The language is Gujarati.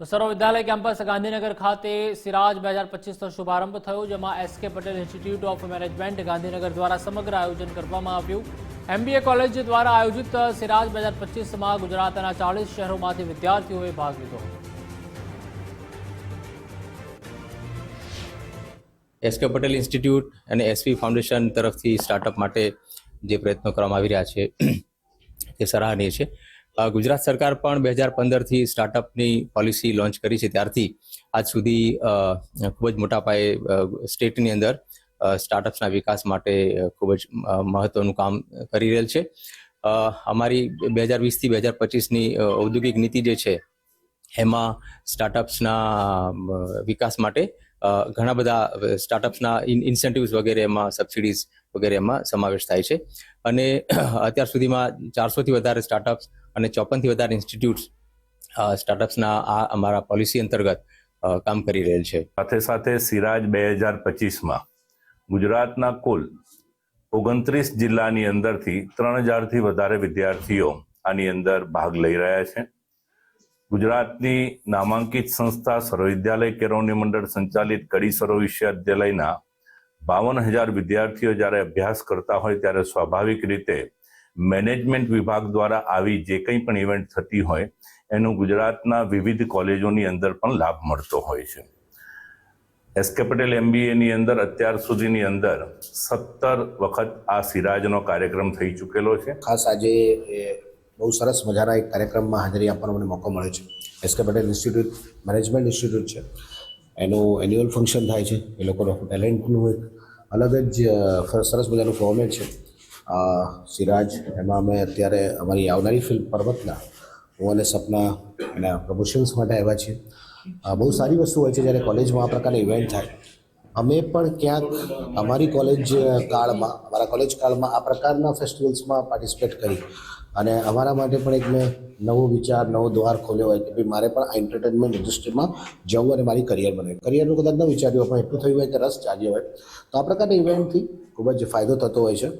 તો સર્વવિદ્યાલય કેમ્પસ ગાંધીનગર ખાતે સિરાજ બે હજાર પચીસનો શુભારંભ થયો, જેમાં SK Patel institute of management Gandhinagar દ્વારા સમગ્ર આયોજન કરવામાં આવ્યું. એમબીએ કોલેજ દ્વારા આયોજિત સિરાજ બે હજાર પચીસમાં ગુજરાતના ચાળીસ શહેરોમાંથી વિદ્યાર્થીઓએ ભાગ લીધો એસકે પટેલ ઇન્સ્ટિટ્યૂટ અને એસપી ફાઉન્ડેશન તરફથી સ્ટાર્ટઅપ માટે જે પ્રયત્નો કરવામાં આવી રહ્યા છે તે સરાહનીય છે. ગુજરાત સરકાર પણ બે હજાર પંદરથી સ્ટાર્ટઅપની પોલિસી લોન્ચ કરી છે. ત્યારથી આજ સુધી ખૂબ જ મોટા પાયે સ્ટેટની અંદર સ્ટાર્ટઅપ્સના વિકાસ માટે ખૂબ જ મહત્વનું કામ કરી રહેલ છે. અમારી બે હજાર વીસથી બે હજાર પચીસની ઔદ્યોગિક નીતિ જે છે, એમાં સ્ટાર્ટઅપ્સના વિકાસ માટે ઘણા બધા સ્ટાર્ટઅપ્સના ઇન્સેન્ટિવ્સ વગેરે એમાં સબસિડીઝ વગેરે એમાં સમાવેશ થાય છે. અને અત્યાર સુધીમાં ચારસોથી વધારે સ્ટાર્ટઅપ્સ અને ચોપનથી વધારે ઇન્સ્ટિટ્યૂટ્સ સ્ટાર્ટઅપ્સના આ અમારા પોલિસી અંતર્ગત કામ કરી રહેલ છે. સાથે સાથે સિરાજ બે હજાર પચીસમાં ગુજરાતના કુલ ઓગણત્રીસ જિલ્લાની અંદરથી ત્રણ હજારથી વધારે વિદ્યાર્થીઓ આની અંદર ભાગ લઈ રહ્યા છે. ગુજરાતની નામાંકિત સંસ્થા સર્વવિદ્યાલય કેળવણી મંડળ સંચાલિત કડી સર્વ વિશ્વવિદ્યાલયના બાવન હજાર વિદ્યાર્થીઓ જ્યારે અભ્યાસ કરતા હોય ત્યારે સ્વાભાવિક રીતે મેનેજમેન્ટ વિભાગ દ્વારા આવી જે કંઈ પણ ઇવેન્ટ થતી હોય, એનું ગુજરાતના વિવિધ કોલેજોની અંદર પણ લાભ મળતો હોય છે. એસકે પટેલ એમબીએની અંદર અત્યાર સુધીની અંદર સત્તર વખત આ સિરાજનો કાર્યક્રમ થઈ ચૂકેલો છે. ખાસ આજે બહુ સરસ મજાના એક કાર્યક્રમમાં હાજરી આપવાનો મને મોકો મળ્યો છે. એસ કે પટેલ ઇન્સ્ટિટ્યૂટ મેનેજમેન્ટ ઇન્સ્ટિટ્યૂટ છે. એનું એન્યુઅલ ફંક્શન થાય છે. એ લોકોનો ટેલેન્ટનું એક અલગ જ સરસ મજાનું ફોર્મેટ છે. સિરાજ, એમાં અમે અત્યારે અમારી આવનારી ફિલ્મ પર્વતના, હું અને સપના એના પ્રમોશન્સ માટે આવ્યા છીએ. બહુ સારી વસ્તુ હોય છે, જ્યારે કોલેજમાં આ પ્રકારના ઇવેન્ટ થાય અમે પણ ક્યાંક અમારી કોલેજ કાળમાં, અમારા કોલેજ કાળમાં આ પ્રકારના ફેસ્ટિવલ્સમાં પાર્ટિસિપેટ કરી. અને અમારા માટે પણ એક મેં નવો વિચાર, નવો દ્વાર ખોલ્યો હોય કે ભાઈ મારે પણ આ એન્ટરટેનમેન્ટ ઇન્ડસ્ટ્રીમાં જવું અને મારી કરિયર બને કરિયરનું કદાચ ન વિચાર્યું પણ એટલું થયું હોય કે રસ જાગ્યો હોય. તો આ પ્રકારના ઇવેન્ટથી ખૂબ જ ફાયદો થતો હોય છે.